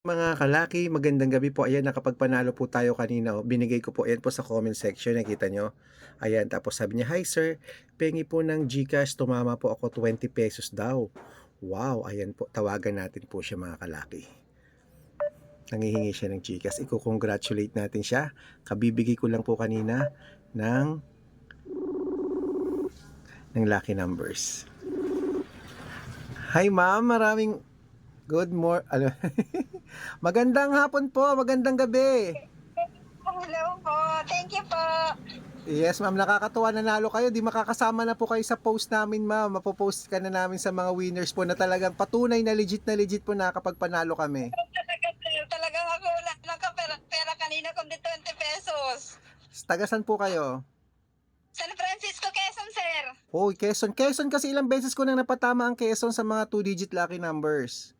Mga kalaki, magandang gabi po. Ayan, nakapagpanalo po tayo kanina. Oh. Binigay ko po yan po sa comment section. Nakita nyo? Ayan, tapos sabi niya, Hi sir, pengi po ng Gcash. Tumama po ako 20 pesos daw. Wow, ayan po. Tawagan natin po siya mga kalaki. Nangihingi siya ng Gcash. Iko-congratulate natin siya. Kabibigay ko lang po kanina ng ng lucky numbers. Hi ma'am, maraming good more ano Magandang hapon po, magandang gabi. Hello po. Thank you po. Yes, ma'am, nakakatuwa nanalo kayo. Di makakasama na po kayo sa post namin, ma'am. Mapopost ka na namin sa mga winners po na talagang patunay na legit na legit po nakakapagpanalo kami. Talagang ako wala lang ka pera, pera kanina kundi 20 pesos. Tagasan po kayo. San Francisco, Quezon, sir. Hoy, Quezon. Quezon kasi ilang beses ko nang napatama ang Quezon sa mga 2-digit lucky numbers.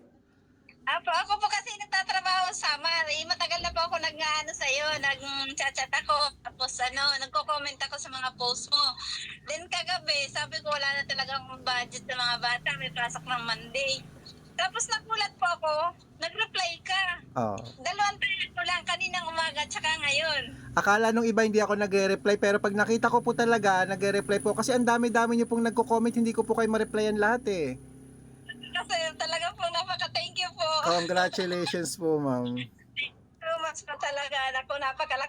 Apo, ako po kasi nagtatrabaho sa Samar. Eh, matagal na po ako nag-ano sa'yo, nag-chat-chat ako. Tapos ano, nagko-comment ako sa mga post mo. Then kagabi, sabi ko wala na talagang budget sa mga bata. May pasok ng Monday. Tapos nagulat po ako, nag-reply ka. Oh. Dalawang tayo lang, kaninang umaga tsaka ngayon. Akala nung iba hindi ako nagre-reply pero pag nakita ko po talaga, nagre-reply po kasi ang dami-dami niyo pong nagko-comment, hindi ko po kayo ma-replyan lahat eh. Kasi talaga po you. Congratulations po, ma'am. So much po talaga. Ako napakalaki